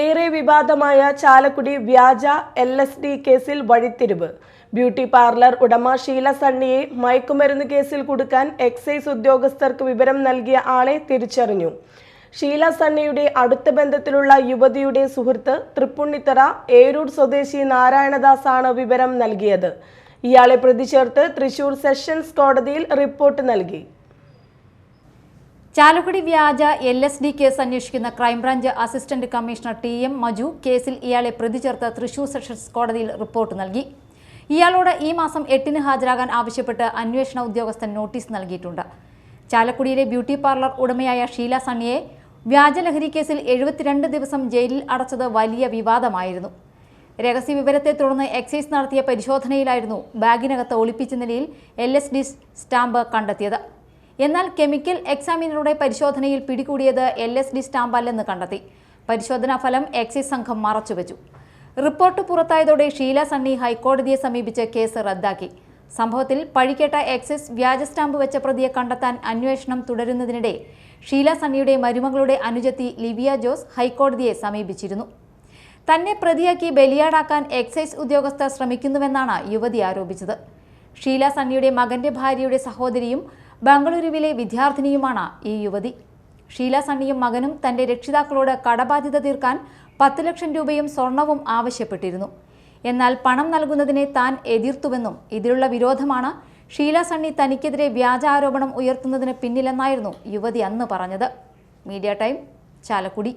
ഏറെ വിവാദമായ ചാലക്കുടി വ്യാജ എൽ എസ് ഡി കേസിൽ വഴിത്തിരിവ്. ബ്യൂട്ടി പാർലർ ഉടമ ഷീല സണ്ണിയെ മയക്കുമരുന്ന് കേസിൽ കൊടുക്കാൻ എക്സൈസ് ഉദ്യോഗസ്ഥർക്ക് വിവരം നൽകിയ ആളെ തിരിച്ചറിഞ്ഞു. ഷീല സണ്ണിയുടെ അടുത്ത ബന്ധത്തിലുള്ള യുവതിയുടെ സുഹൃത്ത് തൃപ്പുണ്ണിത്തറ ഏരൂർ സ്വദേശി നാരായണദാസ് ആണ് വിവരം നൽകിയത്. ഇയാളെ പ്രതിചേർത്ത് തൃശൂർ സെഷൻസ് കോടതിയിൽ റിപ്പോർട്ട് നൽകി. ചാലക്കുടി വ്യാജ എൽ എസ് ഡി കേസ് അന്വേഷിക്കുന്ന crime branch assistant commissioner T M Maju കേസിൽ ഇയാളെ പ്രതി ചേർത്ത് തൃശൂർ സെഷൻസ് കോടതിയിൽ റിപ്പോർട്ട് നൽകി. ഇയാളോട് ഈ മാസം എട്ടിന് ഹാജരാകാൻ ആവശ്യപ്പെട്ട് അന്വേഷണ ഉദ്യോഗസ്ഥൻ നോട്ടീസ് നൽകിയിട്ടുണ്ട്. ചാലക്കുടിയിലെ ബ്യൂട്ടി പാർലർ ഉടമയായ ഷീല സണ്ണിയെ വ്യാജലഹരി കേസിൽ എഴുപത്തിരണ്ട് ദിവസം ജയിലിൽ അടച്ചത് വലിയ വിവാദമായിരുന്നു. രഹസ്യ വിവരത്തെ തുടർന്ന് എക്സൈസ് നടത്തിയ പരിശോധനയിലായിരുന്നു ബാഗിനകത്ത് ഒളിപ്പിച്ച നിലയിൽ എൽ എസ് ഡി സ്റ്റാമ്പ് കണ്ടെത്തിയത്. എന്നാൽ കെമിക്കൽ എക്സാമിനറുടെ പരിശോധനയിൽ പിടികൂടിയത് എൽ എസ് ഡി സ്റ്റാമ്പല്ലെന്ന് കണ്ടെത്തി. പരിശോധനാ ഫലം എക്സൈസ് സംഘം മറച്ചുവെച്ചു. റിപ്പോർട്ട് പുറത്തായതോടെ ഷീല സണ്ണി ഹൈക്കോടതിയെ സമീപിച്ച് കേസ് റദ്ദാക്കി. സംഭവത്തിൽ പഴിക്കേട്ട എക്സൈസ് വ്യാജ സ്റ്റാമ്പ് വെച്ച പ്രതിയെ കണ്ടെത്താൻ അന്വേഷണം തുടരുന്നതിനിടെ ഷീല സണ്ണിയുടെ മരുമകളുടെ അനുജത്തി ലിവിയ ജോസ് ഹൈക്കോടതിയെ സമീപിച്ചിരുന്നു. തന്നെ പ്രതിയാക്കി ബലിയാടാക്കാൻ എക്സൈസ് ഉദ്യോഗസ്ഥർ ശ്രമിക്കുന്നുവെന്നാണ് യുവതി ആരോപിച്ചത്. ഷീല സണ്ണിയുടെ മകന്റെ ഭാര്യയുടെ സഹോദരിയും ബംഗളൂരുവിലെ വിദ്യാർത്ഥിനിയുമാണ് ഈ യുവതി. ഷീല സണ്ണിയും മകനും തന്റെ രക്ഷിതാക്കളോട് കടബാധ്യത തീർക്കാൻ പത്ത് ലക്ഷം രൂപയും സ്വർണവും ആവശ്യപ്പെട്ടിരുന്നു. എന്നാൽ പണം നൽകുന്നതിനെ താൻ എതിർത്തുവെന്നും ഇതിലുള്ള വിരോധമാണ് ഷീല സണ്ണി തനിക്കെതിരെ വ്യാജ ആരോപണം ഉയർത്തുന്നതിന് പിന്നിലെന്നായിരുന്നു യുവതി അന്ന് പറഞ്ഞത്. Media time Chalakudy.